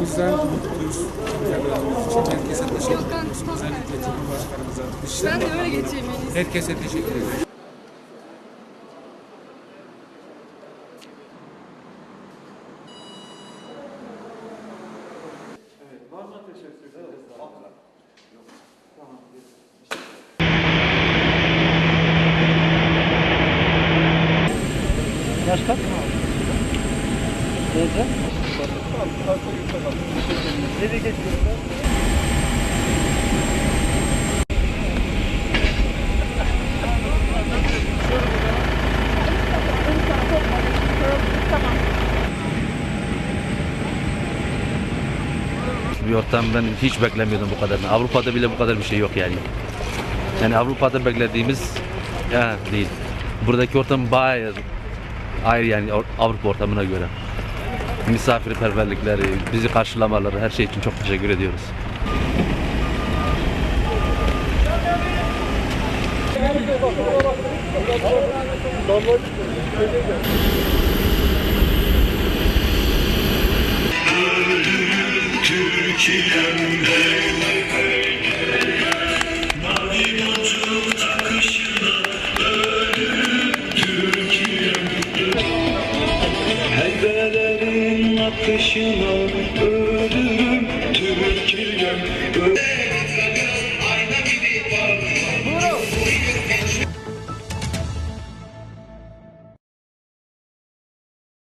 yüzden herkese teşekkür ederim. Özellikle Cumhurbaşkanımıza. Ben de öyle geçeyim. Herkese teşekkür ederim. Başka? Teyze? Nereye geçiyorsun? bir ortam ben hiç beklemiyordum bu kadarını. Avrupa'da bile bu kadar bir şey yok yani. Yani Avrupa'da beklediğimiz ya değil. Buradaki ortam bayağı ayrı yani Av- Avrupa ortamına göre. Misafirperverlikleri, bizi karşılamaları her şey için çok teşekkür ediyoruz. not you know. Ooh.